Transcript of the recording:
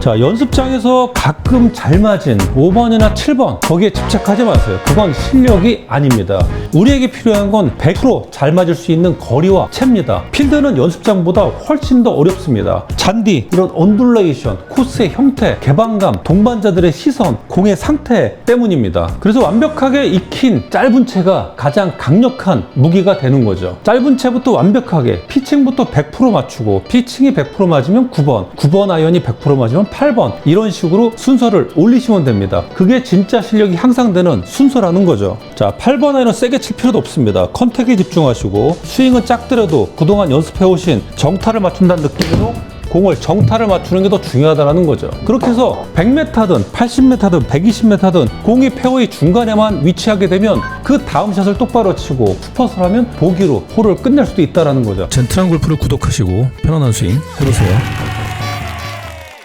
자, 연습장에서 가끔 잘 맞은 5번이나 7번 거기에 집착하지 마세요. 그건 실력이 아닙니다. 우리에게 필요한 건 100%잘 맞을 수 있는 거리와 채입니다. 필드는 연습장보다 훨씬 더 어렵습니다. 잔디, 이런 언듈레이션, 코스의 형태, 개방감, 동반자들의 시선, 공의 상태 때문입니다. 그래서 완벽하게 익힌 짧은 채가 가장 강력한 무기가 되는 거죠. 짧은 채부터 완벽하게 피칭부터 100% 맞추고 피칭이 100% 맞으면 9번, 9번 아이언이 100% 맞으면 8번 이런 식으로 순서를 올리시면 됩니다. 그게 진짜 실력이 향상되는 순서라는 거죠. 자, 8번 아이언은 세게 칠 필요도 없습니다. 컨택에 집중하시고 스윙은 작더라도 그동안 연습해 오신 정타를 맞춘다는 느낌으로 공을 정타를 맞추는 게 더 중요하다는 거죠. 그렇게 해서 100m든 80m든 120m든 공이 페어의 중간에만 위치하게 되면 그 다음 샷을 똑바로 치고 푸퍼스를 하면 보기로 홀을 끝낼 수도 있다는 거죠. 젠틀한 골프를 구독하시고 편안한 스윙 해보세요.